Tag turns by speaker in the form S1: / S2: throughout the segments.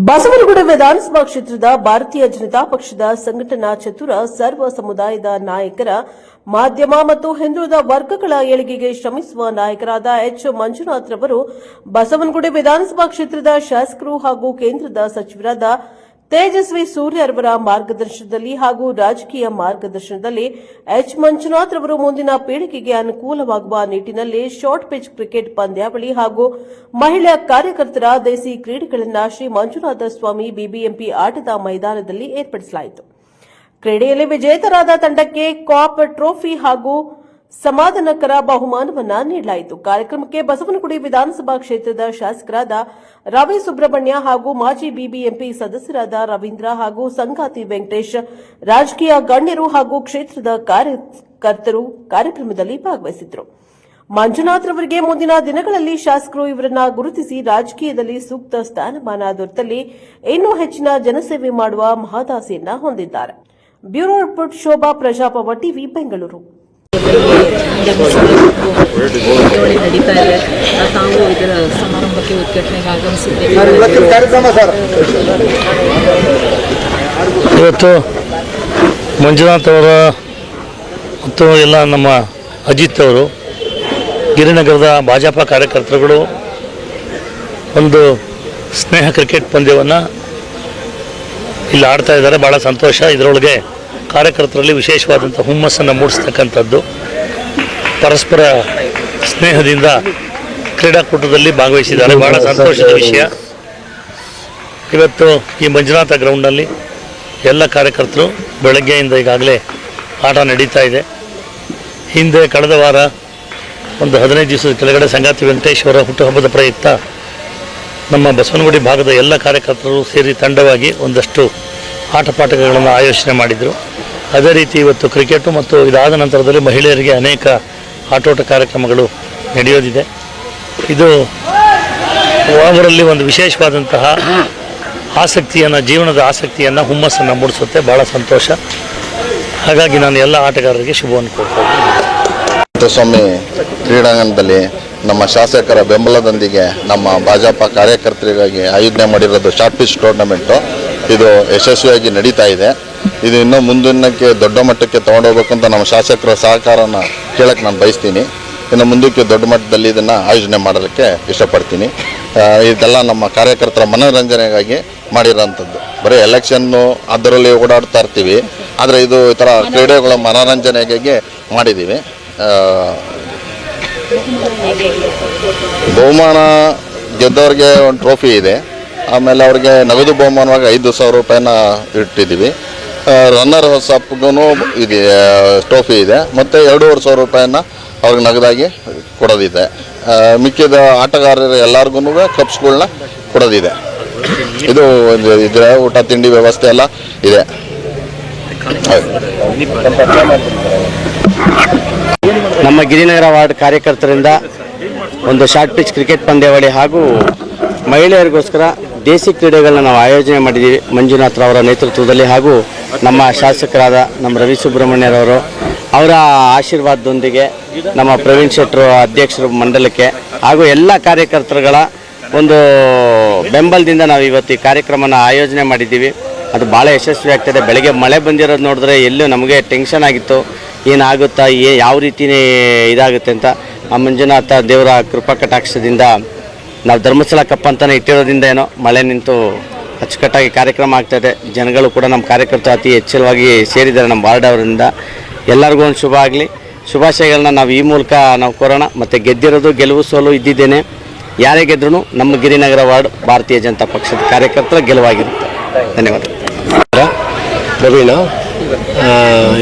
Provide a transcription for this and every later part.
S1: ಬಸವನಗುಡಿ ವಿಧಾನಸಭಾ ಕ್ಷೇತ್ರದ ಭಾರತೀಯ ಜನತಾ ಪಕ್ಷದ ಸಂಘಟನಾ ಚತುರ ಸರ್ವ ಸಮುದಾಯದ ನಾಯಕರ ಮಾಧ್ಯಮ ಮತ್ತು ಹಿಂದುಳಿದ ವರ್ಗಗಳ ಏಳಿಗೆಗೆ ಶ್ರಮಿಸುವ ನಾಯಕರಾದ ಎಚ್ ಮಂಜುನಾಥ್ ರವರು ಬಸವನಗುಡಿ ವಿಧಾನಸಭಾ ಕ್ಷೇತ್ರದ ಶಾಸಕರು ಹಾಗೂ ಕೇಂದ್ರದ ಸಚಿವರಾದ ತೇಜಸ್ವಿ ಸೂರ್ಯ ಸೂರ್ಯರವರ ಮಾರ್ಗದರ್ಶನದಲ್ಲಿ ಹಾಗೂ ರಾಜಕೀಯ ಮಾರ್ಗದರ್ಶನದಲ್ಲಿ ಎಚ್ ಮಂಜುನಾಥ್ ರವರು ಮುಂದಿನ ಪೀಳಿಗೆಗೆ ಅನುಕೂಲವಾಗುವ ನಿಟ್ಟಿನಲ್ಲಿ ಶಾರ್ಟ್ ಪಿಚ್ ಕ್ರಿಕೆಟ್ ಪಂದ್ಯಾವಳಿ ಹಾಗೂ ಮಹಿಳಾ ಕಾರ್ಯಕರ್ತರ ದೇಸಿ ಕ್ರೀಡೆಗಳನ್ನು ಶ್ರೀ ಮಂಜುನಾಥ ಸ್ವಾಮಿ ಬಿಬಿಎಂಪಿ ಆಟದ ಮೈದಾನದಲ್ಲಿ ಏರ್ಪಡಿಸಲಾಯಿತು. ಕ್ರೀಡೆಯಲ್ಲಿ ವಿಜೇತರಾದ ತಂಡಕ್ಕೆ ಕಾಪ್ ಟ್ರೋಫಿ ಹಾಗೂ ಸಮಾಧಾನಕರ ಬಹುಮಾನವನ್ನ ನೀಡಲಾಯಿತು. ಕಾರ್ಯಕ್ರಮಕ್ಕೆ ಬಸವನಗುಡಿ ವಿಧಾನಸಭಾ ಕ್ಷೇತ್ರದ ಶಾಸಕರಾದ ರವಿ ಸುಬ್ರಹ್ಮಣ್ಯ ಹಾಗೂ ಮಾಜಿ ಬಿಬಿಎಂಪಿ ಸದಸ್ಯರಾದ ರವೀಂದ್ರ ಹಾಗೂ ಸಂಗಾತಿ ವೆಂಕಟೇಶ್, ರಾಜಕೀಯ ಗಣ್ಯರು ಹಾಗೂ ಕ್ಷೇತ್ರದ ಕಾರ್ಯಕರ್ತರು ಕಾರ್ಯಕ್ರಮದಲ್ಲಿ ಭಾಗವಹಿಸಿದ್ರು ಮಂಜುನಾಥ್ ರವರಿಗೆ ಮುಂದಿನ ದಿನಗಳಲ್ಲಿ ಶಾಸಕರು ಇವರನ್ನ ಗುರುತಿಸಿ ರಾಜಕೀಯದಲ್ಲಿ ಸೂಕ್ತ ಸ್ಥಾನಮಾನ ದೊರೆತಲ್ಲಿ ಇನ್ನೂ ಹೆಚ್ಚಿನ ಜನಸೇವೆ ಮಾಡುವ ಮಹದಾಸೆಯನ್ನ ಹೊಂದಿದ್ದಾರೆ. ಬ್ಯೂರೋ ರಿಪೋರ್ಟ್ ಶೋಭಾ ಪ್ರಜಾಪವ ಟಿವಿ ಬೆಂಗಳೂರು.
S2: ಇವತ್ತು ಮಂಜುನಾಥ್ ಅವರ ಮತ್ತು ಎಲ್ಲ ನಮ್ಮ ಅಜಿತ್ ಅವರು, ಗಿರಿನಗರದ ಭಾಜಪ ಕಾರ್ಯಕರ್ತರುಗಳು ಒಂದು ಸ್ನೇಹ ಕ್ರಿಕೆಟ್ ಪಂದ್ಯವನ್ನು ಇಲ್ಲಿ ಆಡ್ತಾ ಇದ್ದಾರೆ. ಭಾಳ ಸಂತೋಷ. ಇದರೊಳಗೆ ಕಾರ್ಯಕರ್ತರಲ್ಲಿ ವಿಶೇಷವಾದಂಥ ಹುಮ್ಮಸ್ಸನ್ನು ಮೂಡಿಸ್ತಕ್ಕಂಥದ್ದು, ಪರಸ್ಪರ ಸ್ನೇಹದಿಂದ ಕ್ರೀಡಾಕೂಟದಲ್ಲಿ ಭಾಗವಹಿಸಿದ್ದಾರೆ. ಬಹಳ ಸಂತೋಷದ ವಿಷಯ. ಇವತ್ತು ಈ ಮಂಜುನಾಥ ಗ್ರೌಂಡಲ್ಲಿ ಎಲ್ಲ ಕಾರ್ಯಕರ್ತರು ಬೆಳಗ್ಗೆಯಿಂದ ಈಗಾಗಲೇ ಆಟ ನಡೀತಾ ಇದೆ. ಹಿಂದೆ ಕಳೆದ ವಾರ ಒಂದು ಹದಿನೈದು ದಿವಸದ ಕೆಳಗಡೆ ಸಂಗಾತಿ ವೆಂಕಟೇಶ್ವರ ಹುಟ್ಟುಹಬ್ಬದ ಪ್ರಯುಕ್ತ ನಮ್ಮ ಬಸವನಗುಡಿ ಭಾಗದ ಎಲ್ಲ ಕಾರ್ಯಕರ್ತರು ಸೇರಿ ತಂಡವಾಗಿ ಒಂದಷ್ಟು ಆಟಪಾಠಗಳನ್ನು ಆಯೋಜನೆ ಮಾಡಿದರು. ಅದೇ ರೀತಿ ಇವತ್ತು ಕ್ರಿಕೆಟು ಮತ್ತು ಇದಾದ ನಂತರದಲ್ಲಿ ಮಹಿಳೆಯರಿಗೆ ಅನೇಕ ಆಟೋಟ ಕಾರ್ಯಕ್ರಮಗಳು ನಡೆಯೋದಿದೆ. ಇದು ಅವರಲ್ಲಿ ಒಂದು ವಿಶೇಷವಾದಂತಹ ಆಸಕ್ತಿಯನ್ನು, ಜೀವನದ ಆಸಕ್ತಿಯನ್ನು, ಹುಮ್ಮಸ್ಸನ್ನು ಮೂಡಿಸುತ್ತೆ. ಭಾಳ ಸಂತೋಷ. ಹಾಗಾಗಿ ನಾನು ಎಲ್ಲ ಆಟಗಾರರಿಗೆ ಶುಭವನ್ನು ಕೋರ್ತಾ
S3: ಸ್ವಾಮಿ ಕ್ರೀಡಾಂಗಣದಲ್ಲಿ ನಮ್ಮ ಶಾಸಕರ ಬೆಂಬಲದೊಂದಿಗೆ ನಮ್ಮ ಭಾಜಪ ಕಾರ್ಯಕರ್ತರಿಗಾಗಿ ಆಯೋಜನೆ ಮಾಡಿರೋದು ಶಾರ್ಟ್ ಪಿಚ್ ಟೂರ್ನಮೆಂಟು. ಇದು ಯಶಸ್ವಿಯಾಗಿ ನಡೀತಾ ಇದೆ. ಇದು ಇನ್ನೂ ಮುಂದಿನಕ್ಕೆ, ದೊಡ್ಡ ಮಟ್ಟಕ್ಕೆ ತೊಗೊಂಡೋಗ್ಬೇಕಂತ ನಮ್ಮ ಶಾಸಕರ ಸಹಕಾರನ ಕೇಳಕ್ಕೆ ನಾನು ಬಯಸ್ತೀನಿ. ಇನ್ನು ಮುಂದಕ್ಕೆ ದೊಡ್ಡ ಮಟ್ಟದಲ್ಲಿ ಇದನ್ನು ಆಯೋಜನೆ ಮಾಡೋದಕ್ಕೆ ಇಷ್ಟಪಡ್ತೀನಿ. ಇದೆಲ್ಲ ನಮ್ಮ ಕಾರ್ಯಕರ್ತರ ಮನೋರಂಜನೆಗಾಗಿ ಮಾಡಿರೋಂಥದ್ದು. ಬರೀ ಎಲೆಕ್ಷನ್ನು ಅದರಲ್ಲಿ ಓಡಾಡ್ತಾ ಇರ್ತೀವಿ. ಆದರೆ ಇದು ಈ ಥರ ಕ್ರೀಡೆಗಳ ಮನೋರಂಜನೆಗಾಗಿ ಮಾಡಿದ್ದೀವಿ ಬಹುಮಾನ ಗೆದ್ದವ್ರಿಗೆ ಒಂದು ಟ್ರೋಫಿ ಇದೆ. ಆಮೇಲೆ ಅವ್ರಿಗೆ ನಗದು ಬಹುಮಾನವಾಗಿ ಐದು ಸಾವಿರ ರೂಪಾಯಿನ ಇಟ್ಟಿದ್ದೀವಿ. ರನ್ನರ್ ಅಪ್ಗೂ ಇದೆ ಟ್ರೋಫಿ ಇದೆ. ಮತ್ತು ಎರಡೂವರೆ ಸಾವಿರ ರೂಪಾಯಿನ ಅವ್ರಿಗೆ ನಗದಾಗಿ ಕೊಡೋದಿದೆ. ಮಿಕ್ಕಿದ ಆಟಗಾರರು ಎಲ್ಲರಿಗೂ ಕಪ್ಸ್ಗಳನ್ನ ಕೊಡೋದಿದೆ. ಇದು ಒಂದು ಇದ್ರೆ ಊಟ, ತಿಂಡಿ ವ್ಯವಸ್ಥೆ ಎಲ್ಲ ಇದೆ.
S4: ನಮ್ಮ ಗಿರಿನಗರ ವಾರ್ಡ್ ಕಾರ್ಯಕರ್ತರಿಂದ ಒಂದು ಶಾರ್ಟ್ ಪಿಚ್ ಕ್ರಿಕೆಟ್ ಪಂದ್ಯಾವಳಿ ಹಾಗೂ ಮಹಿಳೆಯರಿಗೋಸ್ಕರ ದೇಸಿ ಕ್ರೀಡೆಗಳನ್ನ ನಾವು ಆಯೋಜನೆ ಮಾಡಿದ್ದೀವಿ. ಮಂಜುನಾಥ್ ಅವರ ನೇತೃತ್ವದಲ್ಲಿ ಹಾಗೂ ನಮ್ಮ ಶಾಸಕರಾದ ನಮ್ಮ ರವಿ ಸುಬ್ರಹ್ಮಣ್ಯರವರು ಅವರ. ಆಶೀರ್ವಾದದೊಂದಿಗೆ ನಮ್ಮ ಪ್ರವೀಣ್ ಶೆಟ್ಟರು ಅಧ್ಯಕ್ಷರು ಮಂಡಲಕ್ಕೆ ಹಾಗೂ ಎಲ್ಲ ಕಾರ್ಯಕರ್ತರುಗಳ ಒಂದು ಬೆಂಬಲದಿಂದ ನಾವು ಇವತ್ತು ಈ ಕಾರ್ಯಕ್ರಮನ ಆಯೋಜನೆ ಮಾಡಿದ್ದೀವಿ. ಅದು ಭಾಳ ಯಶಸ್ವಿ ಆಗ್ತದೆ. ಬೆಳಗ್ಗೆ ಮಳೆ ಬಂದಿರೋದು ನೋಡಿದ್ರೆ ಎಲ್ಲೂ ನಮಗೆ ಟೆನ್ಷನ್ ಆಗಿತ್ತು. ಏನಾಗುತ್ತಾ ಯಾವ ರೀತಿನೇ ಇದಾಗುತ್ತೆ ಅಂತ. ಆ ಮಂಜುನಾಥ ದೇವರ ಕೃಪಾ ಕಟಾಕ್ಷದಿಂದ ನಾವು ಧರ್ಮಸ್ಥಳ ಕಪ್ ಅಂತಲೇ ಇಟ್ಟಿರೋದ್ರಿಂದ ಏನೋ ಮಳೆ ನಿಂತು ಅಚ್ಚುಕಟ್ಟಾಗಿ ಕಾರ್ಯಕ್ರಮ ಆಗ್ತಾಯಿದೆ ಜನಗಳು ಕೂಡ ನಮ್ಮ ಕಾರ್ಯಕರ್ತರು ಅತಿ ಹೆಚ್ಚಳವಾಗಿ ಸೇರಿದ್ದಾರೆ ನಮ್ಮ ವಾರ್ಡ್ ಅವರಿಂದ. ಎಲ್ಲರಿಗೂ ಒಂದು ಶುಭ ಆಗಲಿ. ಶುಭಾಶಯಗಳನ್ನ ನಾವು ಈ ಮೂಲಕ ನಾವು ಕೋರೋಣ ಮತ್ತು ಗೆದ್ದಿರೋದು, ಗೆಲುವು ಸೋಲು ಇದ್ದಿದ್ದೇನೆ. ಯಾರೇ ಗೆದ್ರೂ ನಮ್ಮ ಗಿರಿನಗರ ವಾರ್ಡ್ ಭಾರತೀಯ ಜನತಾ ಪಕ್ಷದ ಕಾರ್ಯಕರ್ತರ ಗೆಲುವಾಗಿರುತ್ತೆ. ಧನ್ಯವಾದ.
S5: ಪ್ರವೀಣ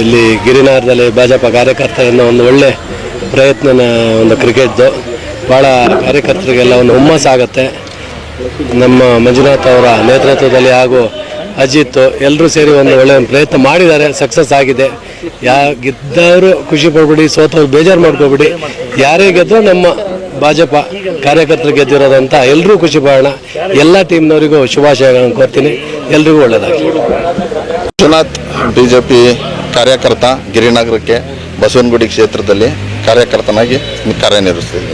S5: ಇಲ್ಲಿ ಗಿರಿನಗರದಲ್ಲಿ ಭಾಜಪ ಕಾರ್ಯಕರ್ತರನ್ನು ಒಂದು ಒಳ್ಳೆ ಪ್ರಯತ್ನ ಒಂದು ಕ್ರಿಕೆಟ್ದು ಭಾಳ ಕಾರ್ಯಕರ್ತರಿಗೆಲ್ಲ ಒಂದು ಹುಮ್ಮಸ್ಸಾಗುತ್ತೆ ನಮ್ಮ ಮಂಜುನಾಥ್ ಅವರ ನೇತೃತ್ವದಲ್ಲಿ ಹಾಗೂ ಅಜಿತ್ ಎಲ್ಲರೂ ಸೇರಿ ಒಂದು ಒಳ್ಳೆಯ ಪ್ರಯತ್ನ ಮಾಡಿದ್ದಾರೆ, ಸಕ್ಸಸ್ ಆಗಿದೆ. ಯಾ ಗೆದ್ದವರು ಖುಷಿ ಪಡ್ಬಿಡಿ, ಸೋತವ್ರು ಬೇಜಾರು ಮಾಡ್ಕೋಬಿಡಿ. ಯಾರೇ ಗೆದ್ದರೂ ನಮ್ಮ ಭಾಜಪ ಕಾರ್ಯಕರ್ತರು ಗೆದ್ದಿರೋದಂತ ಎಲ್ಲರೂ ಖುಷಿ ಪಡೋಣ. ಎಲ್ಲ ಟೀಮ್ನವರಿಗೂ ಶುಭಾಶಯಗಳನ್ನು ಕೋರ್ತೀನಿ. ಎಲ್ರಿಗೂ ಒಳ್ಳೆಯದಾಗಲಿ
S3: ಮಂಜುನಾಥ್ ಬಿ ಜೆ ಪಿ ಕಾರ್ಯಕರ್ತ ಗಿರಿನಗರಕ್ಕೆ ಬಸವನಗುಡಿ ಕ್ಷೇತ್ರದಲ್ಲಿ ಕಾರ್ಯಕರ್ತನಾಗಿ ಕಾರ್ಯನಿರ್ವಹಿಸ್ತಿದ್ದೆ